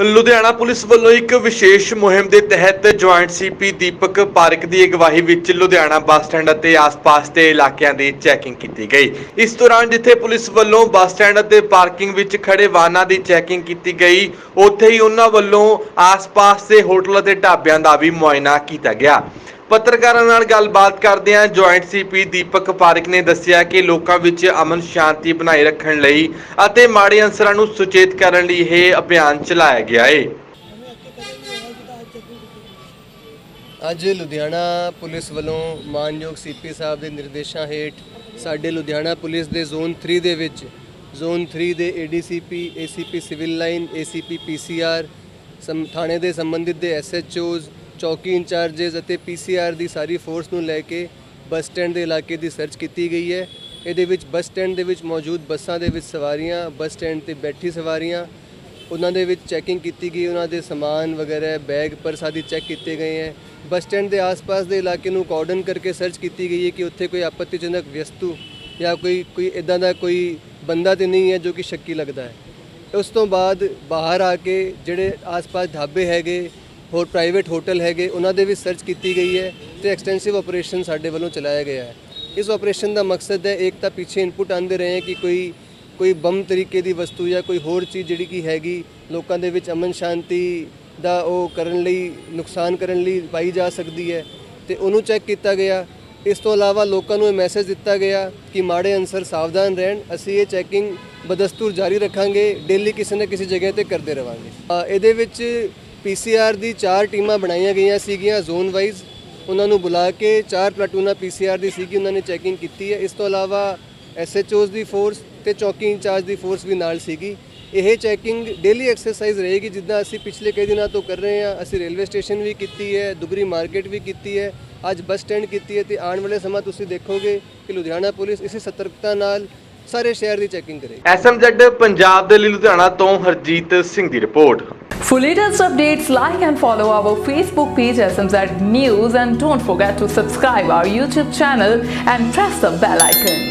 Ludhiana police ਵੱਲੋਂ ਇੱਕ ਵਿਸ਼ੇਸ਼ ਮੁਹਿੰਮ ਦੇ ਤਹਿਤ ਜੁਆਇੰਟ ਸੀਪੀ ਦੀਪਕ ਪਾਰਕ ਦੀ ਅਗਵਾਈ ਵਿੱਚ ਲੁਧਿਆਣਾ ਬੱਸ ਸਟੈਂਡ ਅਤੇ ਆਸ-ਪਾਸ ਦੇ ਇਲਾਕਿਆਂ ਦੀ ਚੈਕਿੰਗ ਕੀਤੀ ਗਈ। ਇਸ ਦੌਰਾਨ ਜਿੱਥੇ ਪੁਲਿਸ ਵੱਲੋਂ ਬੱਸ ਸਟੈਂਡ ਅਤੇ ਪਾਰਕਿੰਗ ਵਿੱਚ ਖੜੇ ਵਾਹਨਾਂ ਦੀ ਚੈਕਿੰਗ ਕੀਤੀ ਗਈ, ਉੱਥੇ ਹੀ ਉਹਨਾਂ ਵੱਲੋਂ ਆਸ-ਪਾਸ ਦੇ ਹੋਟਲ ਅਤੇ ਢਾਬਿਆਂ ਦਾ ਵੀ ਮੁਆਇਨਾ ਕੀਤਾ ਗਿਆ। ਪੱਤਰਕਾਰਾਂ ਨਾਲ ਗੱਲਬਾਤ ਕਰਦਿਆਂ ਜੁਆਇੰਟ ਸੀਪੀ ਦੀਪਕ ਪਾਰਕ ਨੇ ਦੱਸਿਆ ਕਿ ਲੋਕਾਂ ਵਿੱਚ ਅਮਨ ਸ਼ਾਂਤੀ ਬਣਾਈ ਰੱਖਣ ਲਈ ਅਤੇ ਮਾੜੇ ਅਨਸਰਾਂ ਨੂੰ ਸੁਚੇਤ ਕਰਨ ਲਈ ਇਹ ਅਭਿਆਨ ਚਲਾਇਆ ਗਿਆ ਹੈ ਅੱਜ ਲੁਧਿਆਣਾ ਪੁਲਿਸ ਵੱਲੋਂ ਮਾਨਯੋਗ ਸੀਪੀ ਸਾਹਿਬ ਦੇ ਨਿਰਦੇਸ਼ਾਂ ਹੇਠ ਸਾਡੇ ਲੁਧਿਆਣਾ ਪੁਲਿਸ ਦੇ ਜ਼ੋਨ 3 ਦੇ ਵਿੱਚ, ਜ਼ੋਨ 3 ਦੇ ADCP ACP civil line ACP PCR ਸਮ ਥਾਣੇ ਦੇ ਸੰਬੰਧਿਤ ਦੇ ਐਸਐਚਓਜ਼ ਚੌਕੀ ਇੰਚਾਰਜਸ ਅਤੇ ਪੀਸੀਆਰ ਦੀ ਸਾਰੀ ਫੋਰਸ ਨੂੰ ਲੈ ਕੇ ਬੱਸ ਸਟੈਂਡ ਦੇ ਇਲਾਕੇ ਦੀ ਸਰਚ ਕੀਤੀ ਗਈ ਹੈ। ਇਹਦੇ ਵਿੱਚ ਬੱਸ ਸਟੈਂਡ ਦੇ ਵਿੱਚ ਮੌਜੂਦ ਬੱਸਾਂ ਦੇ ਵਿੱਚ ਸਵਾਰੀਆਂ, ਬੱਸ ਸਟੈਂਡ ਤੇ ਬੈਠੀ ਸਵਾਰੀਆਂ, ਉਹਨਾਂ ਦੇ ਵਿੱਚ ਚੈਕਿੰਗ ਕੀਤੀ ਗਈ, ਉਹਨਾਂ ਦੇ ਸਮਾਨ ਵਗੈਰਾ, ਬੈਗ ਪਰਸ ਆਦਿ ਚੈੱਕ ਕੀਤੇ ਗਏ ਹੈ। ਬੱਸ ਸਟੈਂਡ ਦੇ ਆਸ-ਪਾਸ ਦੇ ਇਲਾਕੇ ਨੂੰ ਕਾਰਡਨ ਕਰਕੇ ਸਰਚ ਕੀਤੀ ਗਈ ਹੈ ਕਿ ਉੱਥੇ ਕੋਈ ਆਪੱਤੀਜਨਕ ਵਿਅਸਤੂ ਜਾਂ ਕੋਈ ਕੋਈ ਇਦਾਂ ਦਾ ਕੋਈ ਬੰਦਾ ਤੇ ਨਹੀਂ ਹੈ ਜੋ ਕਿ ਸ਼ੱਕੀ ਲੱਗਦਾ ਹੈ। ਉਸ ਤੋਂ ਬਾਅਦ ਬਾਹਰ ਆ ਕੇ ਜਿਹੜੇ ਆਸ-ਪਾਸ ਢਾਬੇ ਹੈਗੇ ਹੋਰ ਪ੍ਰਾਈਵੇਟ ਹੋਟਲ ਹੈਗੇ, ਉਹਨਾਂ ਦੇ ਵੀ ਸਰਚ ਕੀਤੀ ਗਈ ਹੈ ਤੇ ਐਕਸਟੈਂਸਿਵ ਆਪਰੇਸ਼ਨ ਸਾਡੇ ਵੱਲੋਂ ਚਲਾਇਆ ਗਿਆ ਹੈ। ਇਸ ਆਪਰੇਸ਼ਨ ਦਾ ਮਕਸਦ ਹੈ ਇੱਕ ਤਾਂ ਪਿੱਛੇ ਇਨਪੁਟ ਆਉਂਦੇ ਰਹੇ ਹੈ ਕਿ ਕੋਈ ਕੋਈ ਬੰਮ ਤਰੀਕੇ ਦੀ ਵਸਤੂ ਜਾਂ ਕੋਈ ਹੋਰ ਚੀਜ਼ ਜਿਹੜੀ ਕੀ ਹੈਗੀ, ਲੋਕਾਂ ਦੇ ਵਿੱਚ ਅਮਨ ਸ਼ਾਂਤੀ ਦਾ ਉਹ ਕਰਨ ਲਈ, ਨੁਕਸਾਨ ਕਰਨ ਲਈ ਪਾਈ ਜਾ ਸਕਦੀ ਹੈ ਤੇ ਉਹਨੂੰ ਚੈੱਕ ਕੀਤਾ ਗਿਆ। ਇਸ ਤੋਂ ਇਲਾਵਾ ਲੋਕਾਂ ਨੂੰ ਇਹ ਮੈਸੇਜ ਦਿੱਤਾ ਗਿਆ ਕਿ ਮਾੜੇ ਅਨਸਰ ਸਾਵਧਾਨ ਰਹਿਣ। ਅਸੀਂ ਇਹ ਚੈਕਿੰਗ ਬਦਸਤੂਰ ਜਾਰੀ ਰੱਖਾਂਗੇ ਡੇਲੀ ਕਿਸੇ ਨਾ ਕਿਸੇ ਜਗ੍ਹਾ ਤੇ ਕਰਦੇ ਰਵਾਂਗੇ। ਇਹਦੇ ਵਿੱਚ ਪੀਸੀਆਰ ਦੀ ਚਾਰ ਟੀਮਾਂ ਬਣਾਈਆਂ ਗਈਆਂ ਸੀਗੀਆਂ ਜ਼ੋਨ ਵਾਈਜ਼ ਉਹਨਾਂ ਨੂੰ ਬੁਲਾ ਕੇ ਚਾਰ ਪਲਾਟੂਨਾਂ ਪੀਸੀਆਰ ਦੀ ਸੀਗੀ, ਉਹਨਾਂ ਨੇ ਚੈਕਿੰਗ ਕੀਤੀ ਹੈ। ਇਸ ਤੋਂ ਇਲਾਵਾ ਐਸਐਚਓਜ਼ ਦੀ ਫੋਰਸ ਤੇ ਚੌਕੀ ਇੰਚਾਰਜ ਦੀ ਫੋਰਸ ਵੀ ਨਾਲ ਸੀਗੀ। ਇਹ ਚੈਕਿੰਗ ਡੇਲੀ ਐਕਸਰਸਾਈਜ਼ ਰਹੇਗੀ, ਜਿੱਦਾਂ ਅਸੀਂ ਪਿਛਲੇ ਕਈ ਦਿਨਾਂ ਤੋਂ ਕਰ ਰਹੇ ਹਾਂ। ਅਸੀਂ ਰੇਲਵੇ ਸਟੇਸ਼ਨ ਵੀ ਕੀਤੀ ਹੈ, ਦੁਗਰੀ ਮਾਰਕੀਟ ਵੀ ਕੀਤੀ ਹੈ। ਅੱਜ ਬੱਸ ਸਟੈਂਡ ਕੀਤੀ ਹੈ ਤੇ ਆਉਣ ਵਾਲੇ ਸਮਾਂ ਤੁਸੀਂ ਦੇਖੋਗੇ ਕਿ ਲੁਧਿਆਣਾ ਪੁਲਿਸ ਇਸੇ ਸਤਰਕਤਾ ਨਾਲ ਸਾਰੇ ਸ਼ਹਿਰ ਦੀ ਚੈਕਿੰਗ ਕਰੇਗੀ ਐਸਐਮਜ਼ੈਡ ਪੰਜਾਬ ਦੇ ਲਈ ਲੁਧਿਆਣਾ ਤੋਂ ਹਰਜੀਤ ਸਿੰਘ ਦੀ report For latest updates, like and follow our Facebook page SMZ News and don't forget to subscribe our YouTube channel and press the bell icon.